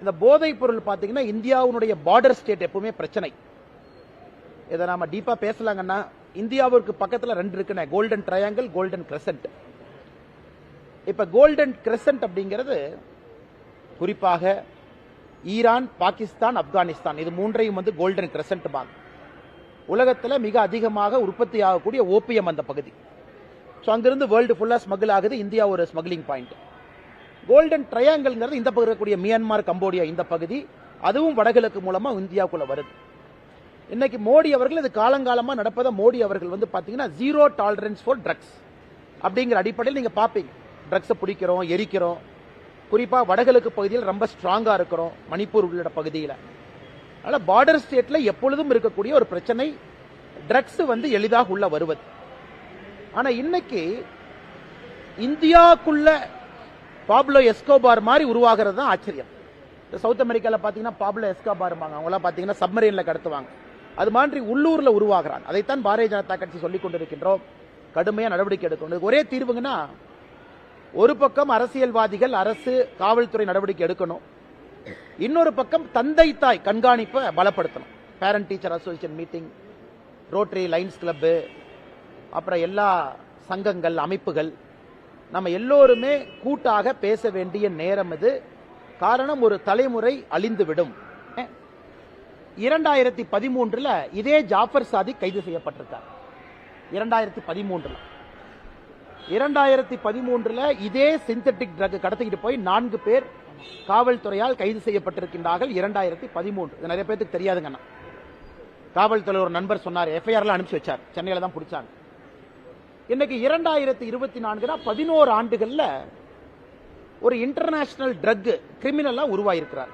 இந்த போதைப் பொருள் பார்த்தீங்கன்னா இந்தியாவுடைய பார்டர் ஸ்டேட் எப்பவுமே பிரச்சனை. இதை நாம டீப்பா பேசலாங்கன்னா இந்தியாவிற்கு பக்கத்தில் ரெண்டு இருக்குண்ணே கோல்டன் ட்ரையாங்கிள் கோல்டன் கிரசன்ட் இப்ப கோல்டன் கிரசன்ட் அப்படிங்கிறது குறிப்பாக ஈரான் பாகிஸ்தான் ஆப்கானிஸ்தான் இது மூன்றையும் வந்து கோல்டன் கிரசன்ட் பாங்க உலகத்தில் மிக அதிகமாக உற்பத்தி ஆகக்கூடிய ஓபியம் அந்த பகுதி. ஸோ அங்கிருந்து வேர்ல்டு ஃபுல்லாக ஸ்மகிள் ஆகுது இந்தியா ஒரு ஸ்மக்லிங் பாயிண்ட் கோல்டன் ட்ரையாங்கிள்ங்கிறது இந்த பகுதி இருக்கக்கூடிய மியான்மார் கம்போடியா இந்த பகுதி. அதுவும் வடகிழக்கு மூலமாக இந்தியாவுக்குள்ள வருது. இன்னைக்கு மோடி அவர்கள் இது காலங்காலமாக நடப்பதை மோடி அவர்கள் வந்து பார்த்தீங்கன்னா ஜீரோ டாலரன்ஸ் ஃபார் ட்ரக்ஸ் அப்படிங்கிற அடிப்படையில் நீங்கள் பார்ப்பீங்க ட்ரக்ஸை பிடிக்கிறோம் எரிக்கிறோம். குறிப்பாக வடகிழக்கு பகுதியில் ரொம்ப ஸ்ட்ராங்காக இருக்கிறோம் மணிப்பூர் உள்ளிட்ட பகுதியில். அதனால் பார்டர் ஸ்டேட்டில் எப்பொழுதும் இருக்கக்கூடிய ஒரு பிரச்சனை ட்ரக்ஸ் வந்து எளிதாக உள்ள வருவது. ஆனால் இன்னைக்கு இந்தியாவுக்குள்ள பாப்லோ எஸ்கோபார் மாதிரி உருவாகிறது தான் ஆச்சரியம். இந்த சவுத் அமெரிக்காவில் பார்த்தீங்கன்னா பாப்லோ எஸ்கோபார் அவங்களாம் பார்த்தீங்கன்னா சப்மரீனில் கடத்துவாங்க. அது மாதிரி உள்ளூரில் உருவாகிறான். அதைத்தான் பாரதிய ஜனதா கட்சி சொல்லிக் கொண்டிருக்கின்றோம். கடுமையாக நடவடிக்கை எடுக்கணும் ஒரே தீர்வுங்கன்னா ஒரு பக்கம் அரசியல்வாதிகள் அரசு காவல்துறை நடவடிக்கை எடுக்கணும். இன்னொரு பக்கம் தந்தை தாய் கண்காணிப்பை பலப்படுத்தணும். Parent teacher association meeting rotary lions club அப்புறம் எல்லா சங்கங்கள் அமைப்புகள் நம்ம எல்லோருமே கூட்டாக பேச வேண்டிய நேரம் இது. காரணம் ஒரு தலைமுறை அழிந்துவிடும். இரண்டாயிரத்தி பதிமூன்றுல இதே ஜாஃபர் சாதிக் கைது செய்யப்பட்டிருக்கார். இரண்டாயிரத்தி பதிமூன்றுல. இரண்டாயிரத்தி பதிமூன்றுல இதே சிந்தட்டிக் ட்ரக் கடத்திக்கிட்டு போய் நான்கு பேர் காவல்துறையால் கைது செய்யப்பட்டிருக்கின்றார்கள் இரண்டாயிரத்தி பதிமூன்று. இது நிறைய பேருக்கு தெரியாதுங்கண்ணா. காவல்துறை ஒரு நண்பர் சொன்னார் எஃப்ஐஆர்லாம் அனுப்பிச்சு வச்சார். சென்னையில் தான் பிடிச்சாங்க. இன்னைக்கு இரண்டாயிரத்தி இருபத்தி நான்குனா பதினோரு ஆண்டுகள்ல ஒரு இன்டர்நேஷனல் ட்ரக் கிரிமினலா உருவாயிருக்கிறார்.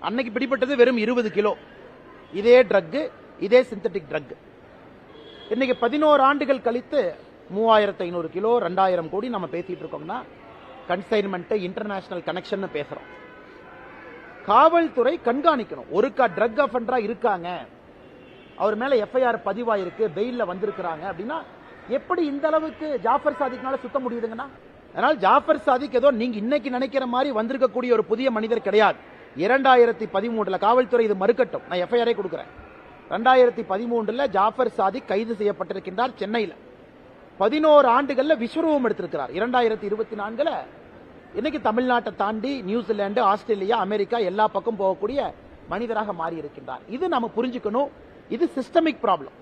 அன்னைக்கு பிடிப்பட்டது வெறும் இருபது கிலோ. இதே ட்ரக் இதே சிந்தட்டிக் ட்ரக் இன்னைக்கு பதினோரு ஆண்டுகள் கழித்து மூவாயிரத்து ஐநூறு கிலோ ரெண்டாயிரம் கோடி நம்ம பேசிட்டு இருக்கோம்னா கன்சைன்மெண்ட்டு இன்டர்நேஷனல் கனெக்ஷன் பேசுறோம். காவல்துறை கண்காணிக்கணும். ஒருக்கா ட்ரக் அஃபண்டரா இருக்காங்க. அவர் மேல எஃப்ஐஆர் பதிவாயிருக்கு பெயில்ல வந்திருக்கிறாங்க அப்படின்னா எப்படி இந்த அளவுக்கு ஜாஃபர் சாதிக்னால சுத்த முடியுதுங்கன்னா? அதனால் ஜாஃபர் சாதிக் ஏதோ நீங்க இன்னைக்கு நினைக்கிற மாதிரி வந்திருக்கக்கூடிய ஒரு புதிய மனிதர் கிடையாது. இரண்டாயிரத்தி பதிமூன்றுல காவல்துறை இது மறுக்கட்டும். நான் எஃப்ஐஆரே கொடுக்குறேன். ரெண்டாயிரத்தி பதிமூன்றுல ஜாஃபர் சாதிக் கைது செய்யப்பட்டிருக்கின்றார் சென்னையில். பதினோரு ஆண்டுகள்ல விஸ்வரூபம் எடுத்திருக்கிறார். இரண்டாயிரத்தி இருபத்தி நான்குல இன்னைக்கு தமிழ்நாட்டை தாண்டி நியூசிலாந்து ஆஸ்திரேலியா அமெரிக்கா எல்லா பக்கம் போகக்கூடிய மனிதராக மாறி இருக்கின்றார் இது நம்ம புரிஞ்சுக்கணும். இது சிஸ்டமிக் ப்ராப்ளம்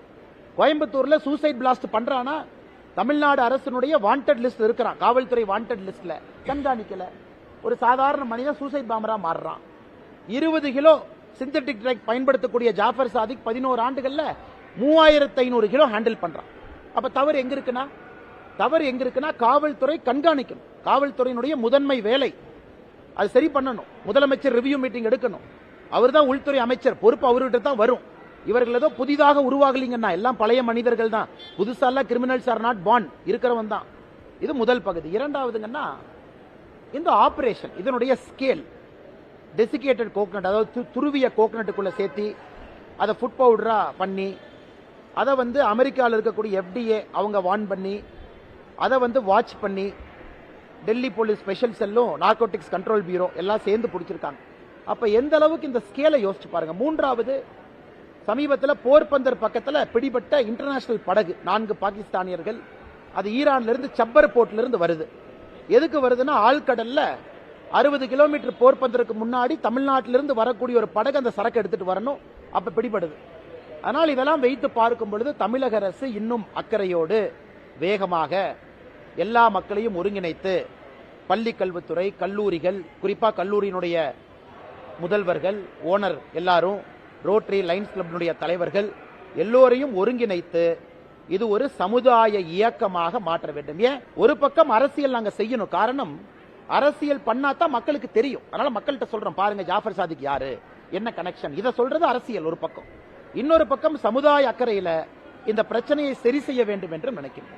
கோயம்புத்தூர்ல சூசைட் பிளாஸ்ட் பண்றானா? தமிழ்நாடு அரசினுடைய வாண்டட் லிஸ்ட் இருக்கிறான். காவல்துறை வாண்டட் லிஸ்ட்ல கண்காணிக்கல. ஒரு சாதாரண மனிதன் சூசைட் பாம்பரா மாறுறான். இருபது கிலோ சிந்தட்டிக் ட்ரக் பயன்படுத்தக்கூடிய ஜாஃபர் சாதிக் பதினோரு ஆண்டுகள்ல மூவாயிரத்து ஐநூறு கிலோ ஹேண்டில் பண்றான். அப்ப தவறு எங்க இருக்குன்னா? தவறு எங்க இருக்குன்னா காவல்துறை கண்காணிக்கணும். காவல்துறையினுடைய முதன்மை வேலை. அது சரி பண்ணணும். முதலமைச்சர் ரிவ்யூ மீட்டிங் எடுக்கணும். அவர் தான் உள்துறை அமைச்சர். பொறுப்பு அவர்கிட்ட தான் வரும். இவர்கள் ஏதோ புதிதாக உருவாகலீங்கன்னா எல்லாம் பழைய மனிதர்கள் தான். புதுசாலாம் கிரிமினல்ஸ் ஆர் நாட் பாண்ட் இருக்கிறவன் தான். இது முதல் பகுதி. இரண்டாவதுங்கன்னா இந்த ஆபரேஷன் இதனுடைய ஸ்கேல் டெசிகேட்டட் கோக்னட் அதாவது து- துருவிய கோக்னட்டுக்குள்ளே சேர்த்தி அதை ஃபுட் பவுடராக பண்ணி அதை வந்து அமெரிக்காவில் இருக்கக்கூடிய எஃப்டிஏ அவங்க வான் பண்ணி அதை வந்து வாட்ச் பண்ணி டெல்லி போலீஸ் ஸ்பெஷல் செல்லும் நார்கோட்டிக்ஸ் கண்ட்ரோல் பியூரோ எல்லாம் சேர்ந்து பிடிச்சிருக்காங்க. அப்போ எந்த அளவுக்கு இந்த ஸ்கேலை யோசிச்சு பாருங்கள் மூன்றாவது சமீபத்தில் போர்பந்தர் பக்கத்தில் பிடிபட்ட இன்டர்நேஷனல் படகு நான்கு பாகிஸ்தானியர்கள். அது ஈரான்லேருந்து சப்பர் போர்ட்லேருந்து வருது. எதுக்கு வருதுன்னா ஆழ்கடலில் அறுபது கிலோமீட்டர் போர்பந்தருக்கு முன்னாடி தமிழ்நாட்டிலிருந்து வரக்கூடிய ஒரு படகு அந்த சரக்கு எடுத்துகிட்டு வரணும். அப்போ பிடிபடுது. ஆனால் இதெல்லாம் வைத்து பார்க்கும் பொழுது தமிழக அரசு இன்னும் அக்கறையோடு வேகமாக எல்லா மக்களையும் ஒருங்கிணைத்து பள்ளி கல்வித்துறை கல்லூரிகள் குறிப்பாக கல்லூரியினுடைய முதல்வர்கள் ஓனர் எல்லாரும் ரோட்டரி லைன்ஸ் கிளப்பினுடைய தலைவர்கள் எல்லோரையும் ஒருங்கிணைத்து இது ஒரு சமுதாய இயக்கமாக மாற்ற வேண்டும். ஏன்? ஒரு பக்கம் அரசியல் நாங்க செய்யணும். காரணம் அரசியல் பண்ணாதான் மக்களுக்கு தெரியும். அதனால மக்கள்கிட்ட சொல்றோம் பாருங்க ஜாஃபர் சாதிக் யாரு? என்ன கனெக்ஷன் இதை சொல்றது அரசியல் ஒரு பக்கம். இன்னொரு பக்கம் சமுதாய அக்கறையில இந்த பிரச்சனையை சரி செய்ய வேண்டும் என்று நினைக்கிறேன்